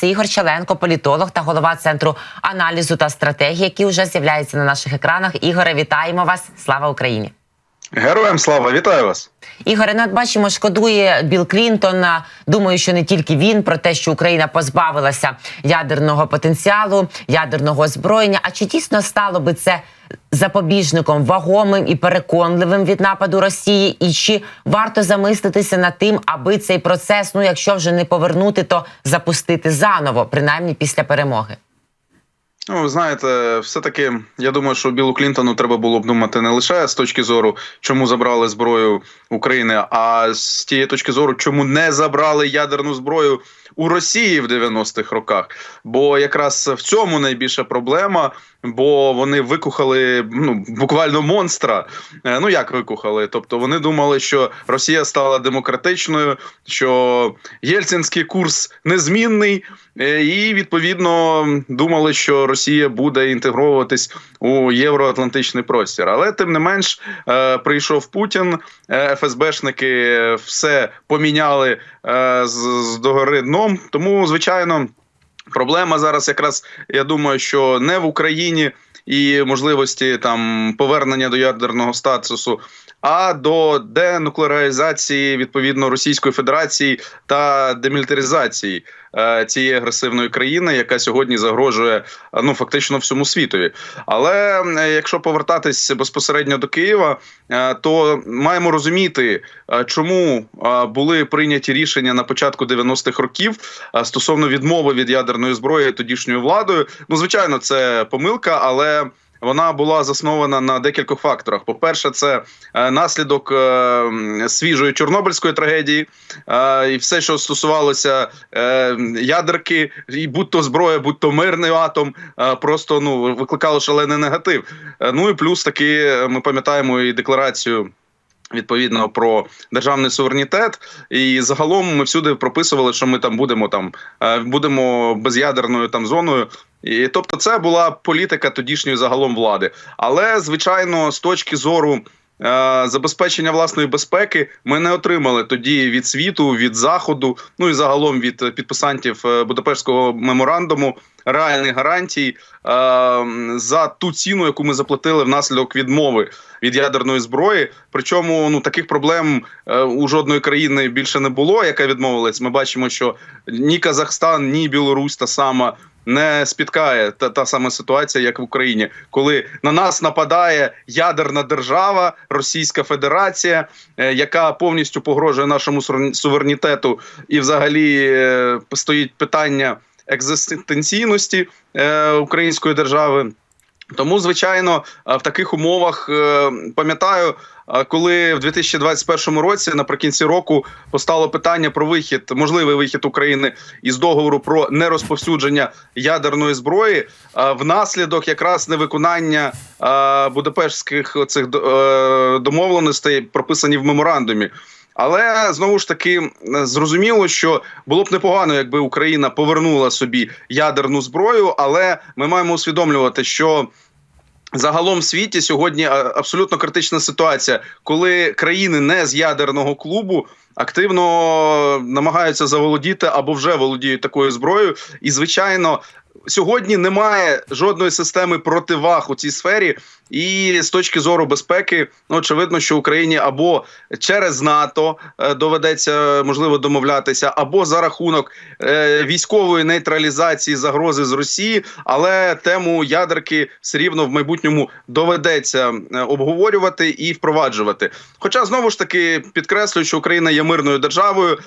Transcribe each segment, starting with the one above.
Це Ігор Чаленко, політолог та голова центру аналізу та стратегії, який вже з'являється на наших екранах. Ігоре, вітаємо вас! Слава Україні! Героям слава, вітаю вас. Ігоре, ну бачимо, шкодує Білл Клінтон. Думаю, що не тільки він про те, що Україна позбавилася ядерного потенціалу, ядерного озброєння. А чи дійсно стало би це запобіжником вагомим і переконливим від нападу Росії? І чи варто замислитися над тим, аби цей процес, ну якщо вже не повернути, то запустити заново, принаймні після перемоги? Ну, ви знаєте, все-таки я думаю, що Білу Клінтону треба було б думати не лише з точки зору, чому забрали зброю України, а з тієї точки зору, чому не забрали ядерну зброю у Росії в 90-х роках. Бо якраз в цьому найбільша проблема. Бо вони викухали ну буквально монстра. Е, Ну як викухали? Тобто вони думали, що Росія стала демократичною, що єльцинський курс незмінний, е, і відповідно думали, що Росія буде інтегровуватись у євроатлантичний простір. Але тим не менш е, прийшов Путін, ФСБшники все поміняли з догори дном. Тому звичайно. Проблема зараз, якраз я думаю, що не в Україні і можливості там повернення до ядерного статусу, а до денуклеаризації відповідно Російської Федерації та демілітаризації е, цієї агресивної країни, яка сьогодні загрожує ну фактично всьому світові. Але якщо повертатись безпосередньо до Києва, е, то маємо розуміти, е, чому були прийняті рішення на початку 90-х років стосовно відмови від ядерної зброї тодішньою владою. Ну звичайно, це помилка, але. Вона була заснована на декількох факторах. По-перше, це е, наслідок е, свіжої чорнобильської трагедії, е, і все, що стосувалося ядерки, і будь-то зброя, будь-то мирний атом, просто ну викликало шалений негатив. Ну і плюс таки ми пам'ятаємо і декларацію. Відповідно про державний суверенітет, і загалом ми всюди прописували, що ми там будемо там будемо безядерною там зоною. І тобто, це була політика тодішньої загалом влади. Але звичайно, з точки зору е, забезпечення власної безпеки, ми не отримали тоді від світу, від заходу, ну і загалом від підписантів е, Будапештського меморандуму реальних гарантій е, за ту ціну, яку ми заплатили внаслідок відмови від ядерної зброї. Причому ну таких проблем у жодної країни більше не було, яка відмовилась. Ми бачимо, що ні Казахстан, ні Білорусь та сама. Не спіткає та та сама ситуація, як в Україні, коли на нас нападає ядерна держава, Російська Федерація, е, яка повністю погрожує нашому суверен- суверенітету, і взагалі е, стоїть питання екзистенційності е, української держави. Тому, звичайно, е, в таких умовах е, пам'ятаю, е, коли в 2021 році, наприкінці року, постало питання про вихід, можливий вихід України із договору про нерозповсюдження ядерної зброї, внаслідок якраз невиконання будапештських цих домовленостей, прописані в меморандумі. Але знову ж таки зрозуміло, що було б непогано, якби Україна повернула собі ядерну зброю, але ми маємо усвідомлювати, що загалом в світі сьогодні абсолютно критична ситуація, коли країни не з ядерного клубу. Активно намагаються заволодіти або вже володіють такою зброєю, і звичайно, сьогодні немає жодної системи противаг у цій сфері. І з точки зору безпеки, ну очевидно, що Україні або через НАТО е, доведеться можливо домовлятися, або за рахунок е, військової нейтралізації загрози з Росії, але тему ядерки все рівно в майбутньому доведеться е, обговорювати і впроваджувати. Хоча знову ж таки підкреслюю, що Україна є мирною державою.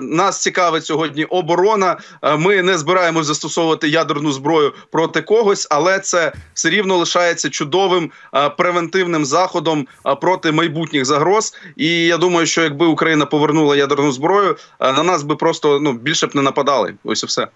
Нас цікавить сьогодні оборона. Ми не збираємось застосовувати ядерну зброю проти когось, але це все рівно лишається чудовим е, превентивним заходом е, проти майбутніх загроз. І я думаю, що якби Україна повернула ядерну зброю, е, на нас би просто ну більше б не нападали. Ось і все.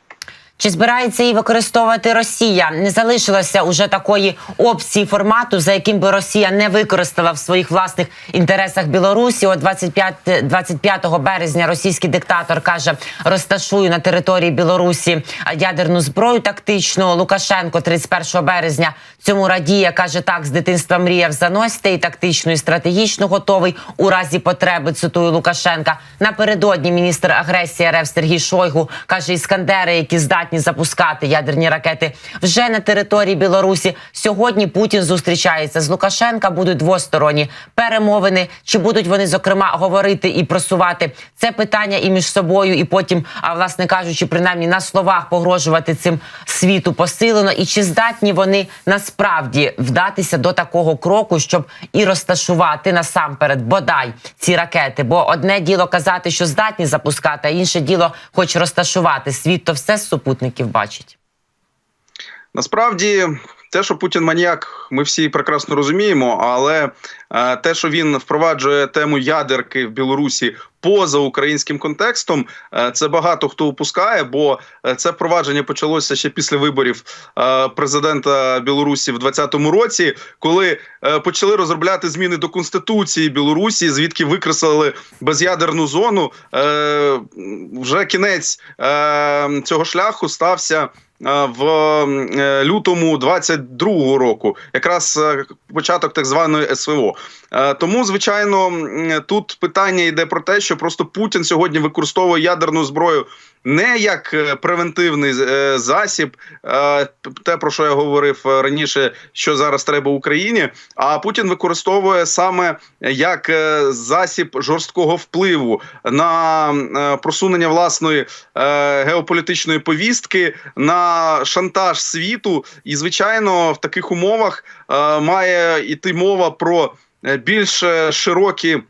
Чи збирається її використовувати Росія? Не залишилося уже такої опції формату, за яким би Росія не використала в своїх власних інтересах Білорусі. От 25, 25 березня російський диктатор каже: розташую на території Білорусі ядерну зброю тактичну. Лукашенко 31 березня цьому радіє. каже так: з дитинства мріяв заносити і тактично, і стратегічно готовий у разі потреби. Цитую Лукашенка. Напередодні міністр агресії РФ Сергій Шойгу каже: іскандери, які здатні запускати ядерні ракети вже на території Білорусі. Сьогодні Путін зустрічається з Лукашенка. Будуть двосторонні перемовини. Чи будуть вони зокрема говорити і просувати це питання і між собою, і потім, а власне кажучи, принаймні на словах погрожувати цим світу посилено, і чи здатні вони насправді вдатися до такого кроку, щоб і розташувати насамперед бодай ці ракети? Бо одне діло казати, що здатні запускати, а інше діло, хоч розташувати світ, то все з супутників бачить. Насправді, те, що Путін маніяк, ми всі прекрасно розуміємо, але е, те, що він впроваджує тему ядерки в Білорусі поза українським контекстом, е, це багато хто упускає, бо е, це впровадження почалося ще після виборів е, президента Білорусі в 2020 році, коли почали розробляти зміни до конституції Білорусі, звідки викреслили безядерну зону. Вже кінець цього шляху стався. Е, В е, лютому 22-го року, якраз е, початок так званої СВО. Тому, звичайно, тут питання йде про те, що просто Путін сьогодні використовує ядерну зброю не як е, превентивний е, засіб, е, те про що я говорив раніше, що зараз треба Україні. А Путін використовує саме як засіб жорсткого впливу на просунення власної геополітичної повістки, на шантаж світу. І звичайно, в таких умовах має йти мова про більш широкі.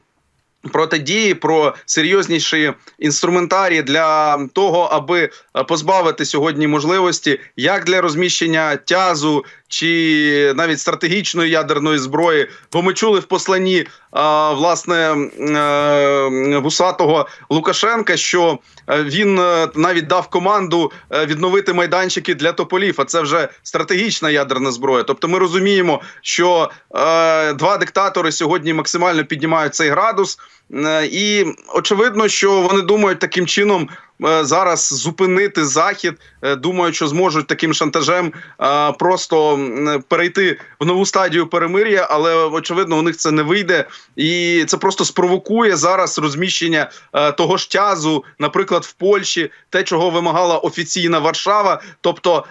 Протидії про серйозніші інструментарії для того, аби е, позбавити сьогодні можливості як для розміщення тязу чи навіть стратегічної ядерної зброї. Бо ми чули в посланні а, власне е, вусатого Лукашенка, що е, він е, навіть дав команду е, відновити майданчики для тополів. А це вже стратегічна ядерна зброя. Тобто, ми розуміємо, що е, два диктатори сьогодні максимально піднімають цей градус, Е, і очевидно, що вони думають таким чином. Е, Зараз зупинити захід, е, думають, що зможуть таким шантажем е, просто перейти в нову стадію перемир'я, але очевидно, у них це не вийде, і це просто спровокує зараз розміщення того ж тязу, наприклад, в Польщі, те, чого вимагала офіційна Варшава, тобто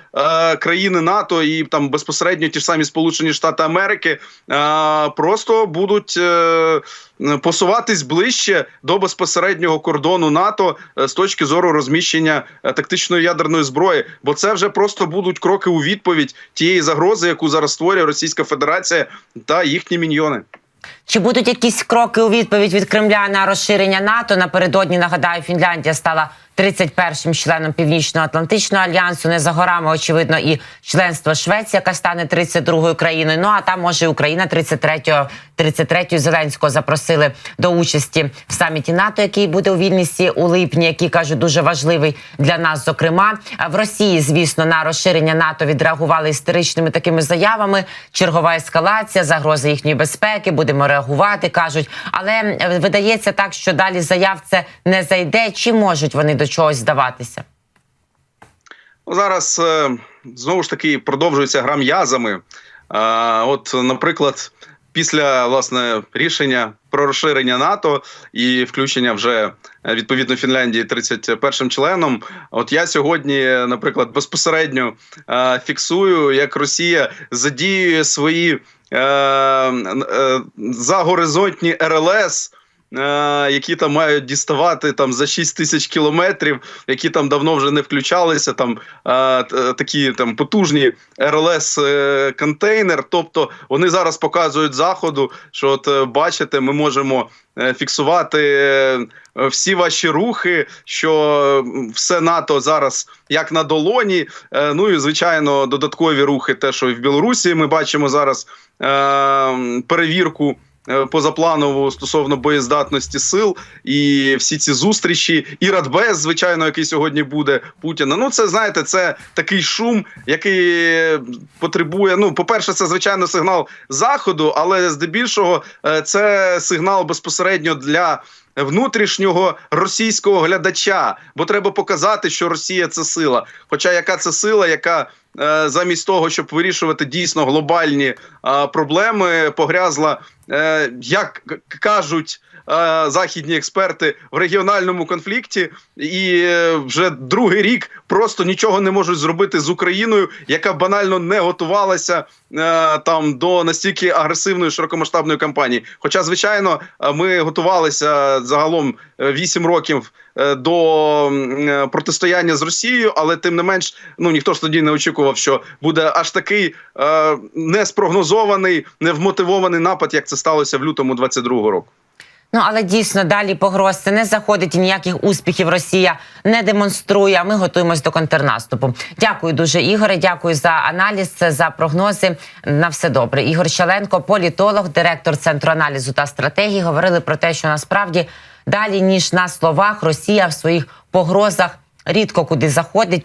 країни НАТО і там безпосередньо ті ж самі Сполучені Штати Америки просто будуть посуватись ближче до безпосереднього кордону НАТО з точки зору розміщення е, тактичної ядерної зброї, бо це вже просто будуть кроки у відповідь тієї загрози, яку зараз створює Російська Федерація та їхні міньйони. Чи будуть якісь кроки у відповідь від Кремля на розширення НАТО? Напередодні нагадаю, Фінляндія стала 31-м членом Північно-Атлантичного альянсу. Не за горами, очевидно, і членство Швеції, яка стане 32-ю країною. Ну а там може Україна 33-ю 33-ю Зеленського запросили до участі в саміті НАТО, який буде у Вільнісі у липні, який кажуть дуже важливий для нас. Зокрема, в Росії, звісно, на розширення НАТО відреагували істеричними такими заявами. Чергова ескалація, загроза їхньої безпеки. Будемо реагувати, кажуть. Але е, видається так, що далі заяв це не зайде. Чи можуть вони до чогось здаватися? Ну, Зараз е, знову ж таки продовжується гра м'язами. Е, От, наприклад, після власне рішення про розширення НАТО і включення вже е, відповідно Фінляндії 31-м членом. От я сьогодні, наприклад, безпосередньо фіксую, як Росія задіює свої загоризонтні РЛС. Е, Які там мають діставати там за 6 тисяч кілометрів, які там давно вже не включалися, там е, такі там потужні РЛС е, контейнер. Тобто вони зараз показують заходу, що от е, бачите, ми можемо е, фіксувати е, всі ваші рухи, що е, все НАТО зараз як на долоні. Е, Ну і звичайно, додаткові рухи, те, що і в Білорусі ми бачимо зараз е, перевірку. Е, позапланову стосовно боєздатності сил і всі ці зустрічі, і Радбез, звичайно, який сьогодні буде Путіна. Ну, це знаєте, це такий шум, який потребує. Ну, по-перше, це звичайно сигнал заходу, але здебільшого е, це сигнал безпосередньо для. Внутрішнього російського глядача, бо треба показати, що Росія це сила. Хоча яка це сила, яка е, замість того, щоб вирішувати дійсно глобальні проблеми, погрязла, е, як кажуть е, західні експерти, в регіональному конфлікті, і е, вже другий рік просто нічого не можуть зробити з Україною, яка банально не готувалася там до настільки агресивної широкомасштабної кампанії. Хоча, звичайно, ми готувалися загалом 8 років до протистояння з Росією, але тим не менш, ну ніхто ж тоді не очікував, що буде аж такий е, неспрогнозований, невмотивований напад, як це сталося в лютому 22-го року. Ну але дійсно далі погроз це не заходить і ніяких успіхів Росія не демонструє. Ми готуємось до контрнаступу. Дякую дуже, Ігоре. Дякую за аналіз, за прогнози. На все добре. Ігор Щаленко, політолог, директор центру аналізу та стратегії, говорили про те, що насправді далі ніж на словах Росія в своїх погрозах рідко куди заходить.